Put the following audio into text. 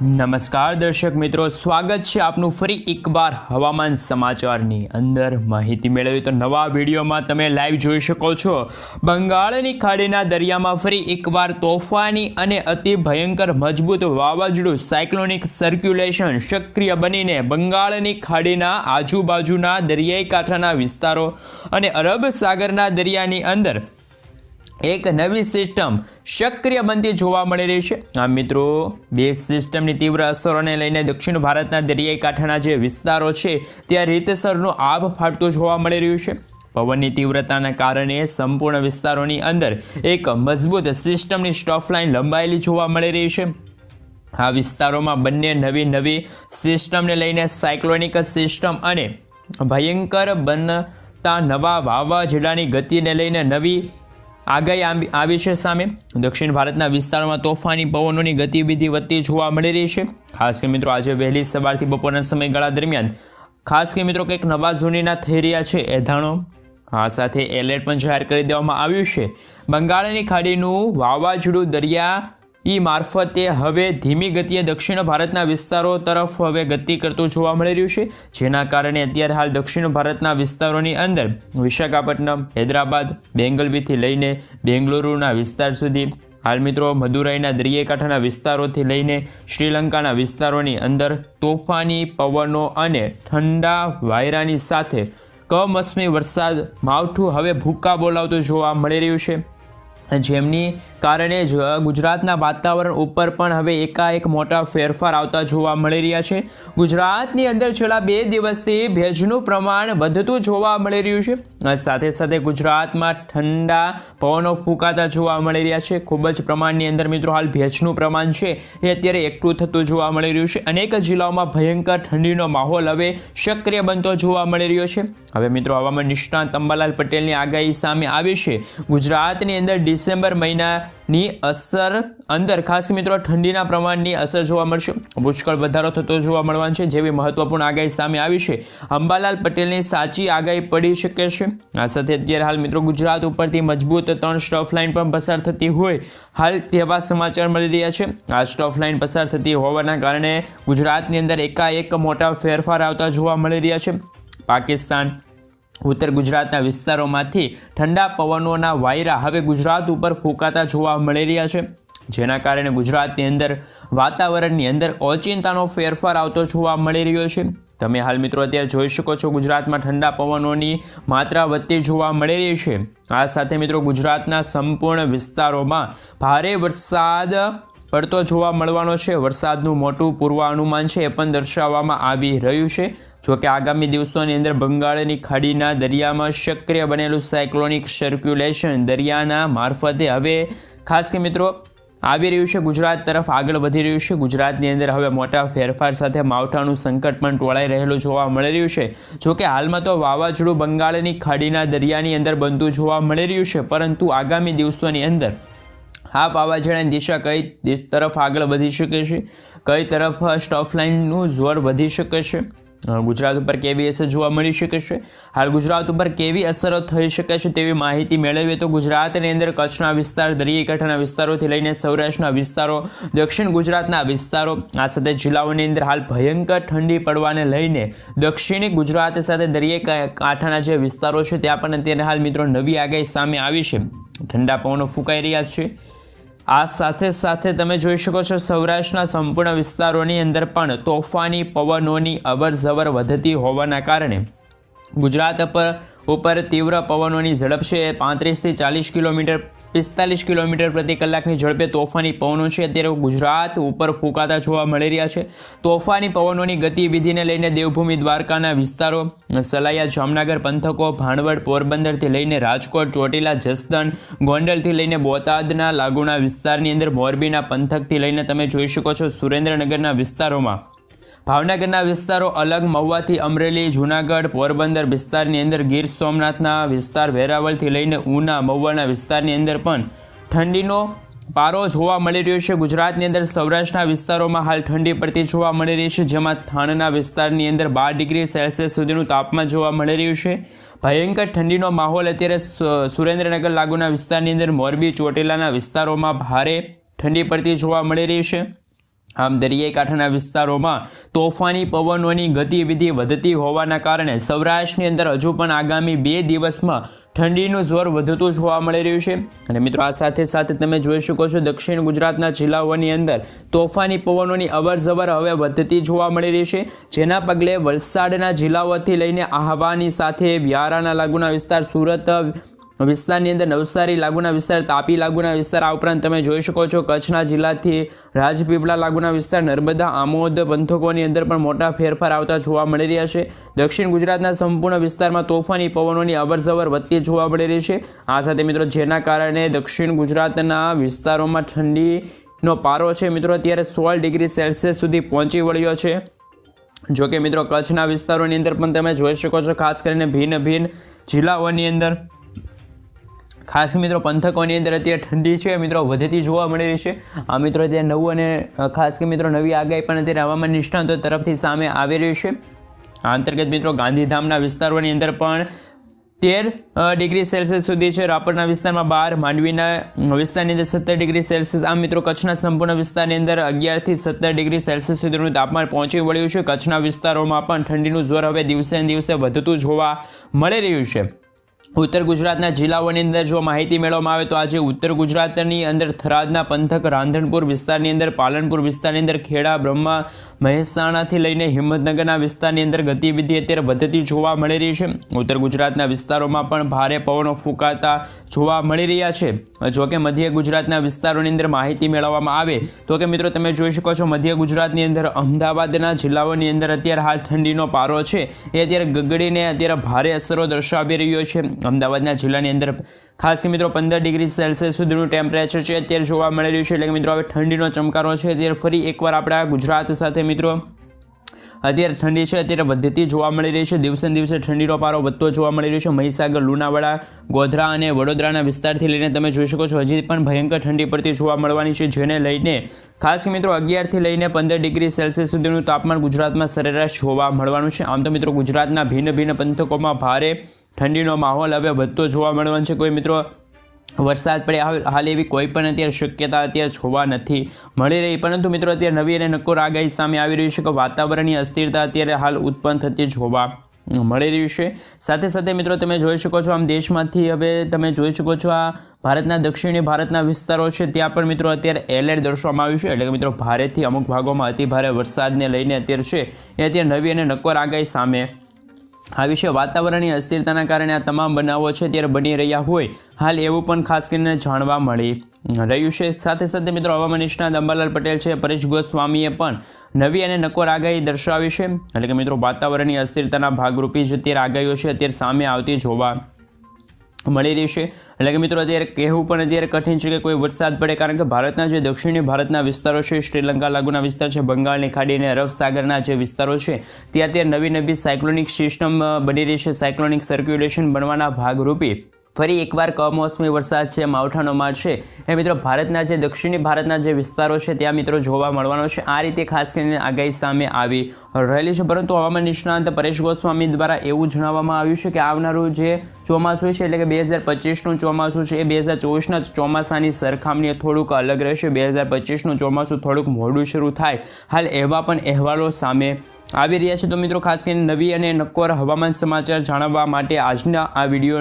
નમસ્કાર દર્શક મિત્રો, સ્વાગત છે આપનું ફરી એકવાર હવામાન સમાચારની અંદર. માહિતી મેળવી તો નવા વિડીયોમાં તમે લાઈવ જોઈ શકો છો. બંગાળની ખાડીના દરિયામાં ફરી એકવાર તોફાની અને અતિ ભયંકર મજબૂત વાવાઝોડું સાયક્લોનિક સર્ક્યુલેશન સક્રિય બનીને બંગાળની ખાડીના આજુબાજુના દરિયાઈ કાંઠાના વિસ્તારો અને અરબ સાગરના દરિયાની અંદર એક નવી સિસ્ટમ સક્રિય બનતી જોવા મળી રહી છે. આ મિત્રો, બે સિસ્ટમની તીવ્ર અસરોને લઈને દક્ષિણ ભારતના દરિયાઈ કાંઠાના જે વિસ્તારો છે, ત્યાં રીતસરનું આભ ફાટતું જોવા મળી રહ્યું છે. પવનની તીવ્રતાના કારણે સંપૂર્ણ વિસ્તારોની અંદર એક મજબૂત સિસ્ટમની સ્ટોફ લાઇન લંબાયેલી જોવા મળી રહી છે. આ વિસ્તારોમાં બંને નવી નવી સિસ્ટમને લઈને સાયક્લોનિક સિસ્ટમ અને ભયંકર બનતા નવા વાવાઝોડાની ગતિને લઈને નવી આગાહી આવી છે સામે. દક્ષિણ ભારતના વિસ્તારોમાં તોફાની પવનોની ગતિવિધિ વધતી જોવા મળી રહી છે. ખાસ કે મિત્રો, આજે વહેલી સવારથી બપોરના સમયગાળા દરમિયાન ખાસ કે મિત્રો, કંઈક નવા ઝોનીના થઈ રહ્યા છે. એધાણો આ સાથે એલર્ટ પણ જાહેર કરી દેવામાં આવ્યું છે. બંગાળની ખાડીનું વાવાઝોડું દરિયા ઈ મારફતે હવે ધીમી ગતિએ દક્ષિણ ભારતના વિસ્તારો તરફ હવે ગતિ કરતું જોવા મળી રહ્યું છે, જેના કારણે અત્યારે હાલ દક્ષિણ ભારતના વિસ્તારોની અંદર વિશાખાપટ્ટનમ, હૈદરાબાદ, બેંગલવીથી લઈને બેંગલુરુના વિસ્તાર સુધી, હાલ મિત્રો મદુરાઈના દરિયેકાંઠાના વિસ્તારોથી લઈને શ્રીલંકાના વિસ્તારોની અંદર તોફાની પવનો અને ઠંડા વાયરાની સાથે કમોસમી વરસાદ, માવઠું હવે ભૂક્કા બોલાવતું જોવા મળી રહ્યું છે. જેમની કારણે જ ગુજરાતના વાતાવરણ ઉપર પણ હવે એકાએક મોટા ફેરફાર આવતા જોવા મળી રહ્યા છે. ગુજરાતની અંદર છેલ્લા બે દિવસથી ભેજનું પ્રમાણ વધતું જોવા મળી રહ્યું છે. સાથે સાથે ગુજરાતમાં ઠંડા પવનો ફૂંકાતા જોવા મળી રહ્યા છે. ખૂબ જ પ્રમાણની અંદર મિત્રો હાલ ભેજનું પ્રમાણ છે એ અત્યારે એકઠું થતું જોવા મળી રહ્યું છે. અનેક જિલ્લાઓમાં ભયંકર ઠંડીનો માહોલ હવે સક્રિય બનતો જોવા મળી રહ્યો છે. હવે મિત્રો હવામાન નિષ્ણાંત અંબાલાલ પટેલની આગાહી સામે આવી છે. ગુજરાતની અંદર ડિસેમ્બર મહિનાની અસર અંદર. ખાસ મિત્રો, ઠંડીના પ્રમાણની અસર જોવા મળશે. પુષ્કળ વધારો થતો જોવા મળવાનો છે, જેવી મહત્વપૂર્ણ આગાહી સામે આવી છે. અંબાલાલ પટેલની સાચી આગાહી પડી શકે છે. આ સાથે અત્યારે હાલ મિત્રો, ગુજરાત ઉપરથી મજબૂત ત્રણ સ્ટોફ લાઇન પણ પસાર થતી હોય. હાલ તેવા સમાચાર મળી રહ્યા છે. આ સ્ટોફ લાઇન પસાર થતી હોવાના કારણે ગુજરાતની અંદર એકાએક મોટા ફેરફાર આવતા જોવા મળી રહ્યા છે. પાકિસ્તાન ઉત્તર ગુજરાતના વિસ્તારોમાંથી ઠંડા પવનોના વાયરા હવે ગુજરાત ઉપર ફૂંકાતા જોવા મળી રહ્યા છે. જેના કારણે ગુજરાતની અંદર વાતાવરણની અંદર ઓચિંતાનો ફેરફાર આવતો જોવા મળી રહ્યો છે. તમે હાલ મિત્રો અત્યારે જોઈ શકો છો ગુજરાતમાં ઠંડા પવનોની માત્રા વધતી જોવા મળી રહી છે. આ સાથે મિત્રો ગુજરાતના સંપૂર્ણ વિસ્તારોમાં ભારે વરસાદ પડતો જોવા મળવાનો છે. વરસાદનું મોટું પૂર્વાનુમાન છે એ પણ દર્શાવવામાં આવી રહ્યું છે. જોકે આગામી દિવસોની અંદર બંગાળની ખાડીના દરિયામાં સક્રિય બનેલું સાયક્લોનિક સર્ક્યુલેશન દરિયાના મારફતે હવે ખાસ કે મિત્રો આવી રહ્યું છે. ગુજરાત તરફ આગળ વધી રહ્યું છે. ગુજરાતની અંદર હવે મોટા ફેરફાર સાથે માવઠાનું સંકટ પણ ટોળાઈ રહેલું જોવા મળી રહ્યું છે. જોકે હાલમાં તો વાવાઝોડું બંગાળની ખાડીના દરિયાની અંદર બનતું જોવા મળી રહ્યું છે. પરંતુ આગામી દિવસોની અંદર આ વાવાઝોડાની દિશા કઈ તરફ આગળ વધી શકે છે? કઈ તરફ સ્ટોફ લાઇનનું જોર વધી શકે છે? ગુજરાત ઉપર કેવી અસર જોવા મળી શકે છે? હાલ ગુજરાત ઉપર કેવી અસરો થઈ શકે છે તેવી માહિતી મેળવીએ તો ગુજરાતની અંદર કચ્છના વિસ્તાર દરિયાઈ કાંઠાના વિસ્તારોથી લઈને સૌરાષ્ટ્રના વિસ્તારો, દક્ષિણ ગુજરાતના વિસ્તારો, આ સાથે જિલ્લાઓની અંદર હાલ ભયંકર ઠંડી પડવાને લઈને દક્ષિણી ગુજરાત સાથે દરિયાઈ કાંઠાના જે વિસ્તારો છે, ત્યાં પણ અત્યારે હાલ મિત્રો નવી આગાહી સામે આવી છે. ઠંડા પવનો ફૂંકાઈ રહ્યા છે. આ સાથે સાથે તમે જોઈ શકો છો સૌરાષ્ટ્રના સંપૂર્ણ વિસ્તારોની અંદર પણ તોફાની પવનોની અવર જવર વધતી હોવાના કારણે ગુજરાત પર ઉપર તીવ્ર પવનોની ઝડપ છે. પાંત્રીસથી ચાલીસ કિલોમીટર, પિસ્તાલીસ કિલોમીટર પ્રતિ કલાકની ઝડપે તોફાની પવનો છે. અત્યારે ગુજરાત ઉપર ફૂંકાતા જોવા મળી રહ્યા છે. તોફાની પવનોની ગતિવિધિને લઈને દેવભૂમિ દ્વારકાના વિસ્તારો, સલાયા જામનગર, પંથકો, ભાણવડ, પોરબંદરથી લઈને રાજકોટ, ચોટીલા, જસદણ, ગોંડલથી લઈને બોટાદના લાગુના વિસ્તારની અંદર મોરબીના પંથકથી લઈને તમે જોઈ શકો છો. સુરેન્દ્રનગરના વિસ્તારોમાં ભાવનગરના વિસ્તારો અલગ મહુવાથી અમરેલી, જૂનાગઢ, પોરબંદર વિસ્તારની અંદર ગીર સોમનાથના વિસ્તાર વેરાવળથી લઈને ઉના, મહુવાના વિસ્તારની અંદર પણ ઠંડીનો પારો જોવા મળી રહ્યો છે. ગુજરાતની અંદર સૌરાષ્ટ્રના વિસ્તારોમાં હાલ ઠંડી પડતી જોવા મળી રહી છે, જેમાં થાણના વિસ્તારની અંદર બાર ડિગ્રી સેલ્સિયસ સુધીનું તાપમાન જોવા મળી રહ્યું છે. ભયંકર ઠંડીનો માહોલ અત્યારે સુરેન્દ્રનગર લાગુના વિસ્તારની અંદર મોરબી, ચોટીલાના વિસ્તારોમાં ભારે ઠંડી પડતી જોવા મળી રહી છે. આમ દરિયાઈ કાંઠાના વિસ્તારોમાં તોફાની પવનોની ગતિવિધિ વધતી હોવાના કારણે સૌરાષ્ટ્રની અંદર હજુ પણ આગામી બે દિવસમાં ઠંડીનું જોર વધતું જોવા મળી રહ્યું છે. અને મિત્રો, આ સાથે સાથે તમે જોઈ શકો છો દક્ષિણ ગુજરાતના જિલ્લાઓની અંદર તોફાની પવનોની અવરજવર હવે વધતી જોવા મળી રહી છે. જેના પગલે વલસાડના જિલ્લાઓથી લઈને આહવાની સાથે વ્યારાના લાગુના વિસ્તાર સુરત વિસ્તારની અંદર નવસારી લાગુના વિસ્તાર, તાપી લાગુના વિસ્તાર, આ ઉપરાંત તમે જોઈ શકો છો કચ્છના જિલ્લાથી રાજપીપળા લાગુના વિસ્તાર, નર્મદા, આમોદ પંથકોની અંદર પણ મોટા ફેરફાર આવતા જોવા મળી રહ્યા છે. દક્ષિણ ગુજરાતના સંપૂર્ણ વિસ્તારમાં તોફાની પવનોની અવરજવર વધતી જોવા મળી રહી છે. આ સાથે મિત્રો જેના કારણે દક્ષિણ ગુજરાતના વિસ્તારોમાં ઠંડીનો પારો છે, મિત્રો અત્યારે સોળ ડિગ્રી સેલ્સિયસ સુધી પહોંચી વળ્યો છે. જો કે મિત્રો કચ્છના વિસ્તારોની અંદર પણ તમે જોઈ શકો છો, ખાસ કરીને ભિન્ન ભિન્ન જિલ્લાઓની અંદર. ખાસ મિત્રો પંથકોની અંદર અત્યારે ઠંડી છે, મિત્રો વધતી જોવા મળી રહી છે. આ મિત્રો અત્યારે નવું અને ખાસ કે મિત્રો નવી આગાહી પણ અત્યારે હવામાન નિષ્ણાંતો તરફથી સામે આવી રહી છે. આ અંતર્ગત મિત્રો ગાંધીધામના વિસ્તારોની અંદર પણ તેર ડિગ્રી સેલ્સિયસ સુધી છે. રાપરના વિસ્તારમાં બાર, માંડવીના વિસ્તારની અંદર સત્તર ડિગ્રી સેલ્સિયસ. આમ મિત્રો કચ્છના સંપૂર્ણ વિસ્તારની અંદર અગિયારથી સત્તર ડિગ્રી સેલ્સિયસ સુધીનું તાપમાન પહોંચી વળ્યું છે. કચ્છના વિસ્તારોમાં પણ ઠંડીનું જોર હવે દિવસે દિવસે વધતું જોવા મળી રહ્યું છે. ઉત્તર ગુજરાતના જિલ્લાઓની અંદર જો માહિતી મેળવવામાં આવે તો આજે ઉત્તર ગુજરાતની અંદર થરાદના પંથક, રાંધણપુર વિસ્તારની અંદર, પાલનપુર વિસ્તારની અંદર, ખેડા, બ્રહ્મા, મહેસાણાથી લઈને હિંમતનગરના વિસ્તારની અંદર ગતિવિધિ અત્યારે વધતી જોવા મળી રહી છે. ઉત્તર ગુજરાતના વિસ્તારોમાં પણ ભારે પવનો ફૂંકાતા જોવા મળી રહ્યા છે. જો કે મધ્ય ગુજરાતના વિસ્તારોની અંદર માહિતી મેળવવામાં આવે તો કે મિત્રો તમે જોઈ શકો છો મધ્ય ગુજરાતની અંદર અમદાવાદના જિલ્લાઓની અંદર અત્યારે હાલ ઠંડીનો પારો છે. એ અત્યારે ગગડીને અત્યારે ભારે અસરો દર્શાવી રહ્યો છે. અમદાવાદના જિલ્લાની અંદર ખાસ કે મિત્રો પંદર ડિગ્રી સેલ્સિયસ સુધીનું ટેમ્પરેચર છે, અત્યારે જોવા મળી રહ્યું છે. એટલે કે મિત્રો હવે ઠંડીનો ચમકારો છે. અત્યારે ફરી એકવાર આપણા ગુજરાત સાથે મિત્રો અત્યારે ઠંડી છે, અત્યારે વધતી જોવા મળી રહી છે. દિવસે દિવસે ઠંડીનો પારો વધતો જોવા મળી રહ્યો છે. મહીસાગર, લુણાવાડા, ગોધરા અને વડોદરાના વિસ્તારથી લઈને તમે જોઈ શકો છો, હજી પણ ભયંકર ઠંડી પડતી જોવા મળવાની છે, જેને લઈને ખાસ કે મિત્રો અગિયારથી લઈને પંદર ડિગ્રી સેલ્સિયસ સુધીનું તાપમાન ગુજરાતમાં સરેરાશ જોવા મળવાનું છે. આમ તો મિત્રો ગુજરાતના ભિન્ન ભિન્ન પંથકોમાં ભારે ઠંડીનો માહોલ હવે વધતો જોવા મળવાનો છે. કોઈ મિત્રો, વરસાદ પડે હાલ એવી કોઈ પણ અત્યારે શક્યતા અત્યારે જોવા નથી મળી રહી. પરંતુ મિત્રો, અત્યારે નવી અને નક્કોર આગાહી સામે આવી રહી છે કે વાતાવરણની અસ્થિરતા અત્યારે હાલ ઉત્પન્ન થતી જોવા મળી રહ્યું છે. સાથે સાથે મિત્રો, તમે જોઈ શકો છો આમ દેશમાંથી હવે તમે જોઈ શકો છો આ ભારતના દક્ષિણી ભારતના વિસ્તારો છે, ત્યાં પણ મિત્રો અત્યારે એલર્ટ દર્શાવવામાં આવ્યું છે. એટલે કે મિત્રો, ભારેથી અમુક ભાગોમાં અતિભારે વરસાદને લઈને અત્યારે છે, એ અત્યારે નવી અને નક્કોર આગાહી સામે આ વિશે વાતાવરણની અસ્થિરતાના કારણે આ તમામ બનાવો છે ત્યારે બની રહ્યા હોય, હાલ એવું પણ ખાસ કરીને જાણવા મળી રહ્યું છે. સાથે સાથે મિત્રો, હવામાન નિષ્ણાત અંબાલાલ પટેલ છે. પરેશ ગોસ્વામીએ પણ નવી અને નકોર આગાહી દર્શાવી છે. એટલે કે મિત્રો વાતાવરણની અસ્થિરતાના ભાગરૂપી જે અત્યારે આગાહીઓ છે. અત્યારે સામે આવતી જોવા મળી રહેશે એટલે કે મિત્રો અત્યારે કહેવું પણ અત્યારે કઠિન છે કે કોઈ વરસાદ પડે, કારણ કે ભારતના જે દક્ષિણી ભારતના વિસ્તારો છે, શ્રીલંકા લાગુના વિસ્તાર છે, બંગાળની ખાડી અને અરબ સાગરના જે વિસ્તારો છે, ત્યાં અત્યારે નવી નવી સાયક્લોનિક સિસ્ટમ બની રહી છે. સાયક્લોનિક સર્ક્યુલેશન બનવાના ભાગરૂપે ફરી એકવાર કમોસમી વરસાદ છે, માવઠાનો માર છે. એ મિત્રો, ભારતના જે દક્ષિણી ભારતના જે વિસ્તારો છે, ત્યાં મિત્રો જોવા મળવાનો છે. આ રીતે ખાસ કરીને આગાહી સામે આવી રહેલી છે. પરંતુ હવામાન નિષ્ણાંત પરેશ ગોસ્વામી દ્વારા એવું જણાવવામાં આવ્યું છે કે આવનારું જે ચોમાસું છે, એટલે કે બે હજાર પચીસનું ચોમાસું છે, એ બે હજાર ચોવીસના ચોમાસાની સરખામણીએ થોડુંક અલગ રહેશે. બે હજાર પચીસનું ચોમાસું થોડુંક મોડું શરૂ થાય. હાલ એવા પણ અહેવાલો સામે આવી રહ્યા છે. તો મિત્રો, ખાસ કરીને નવી અને નક્કોર હવામાન સમાચાર જાણવા માટે આજના આ વીડિયો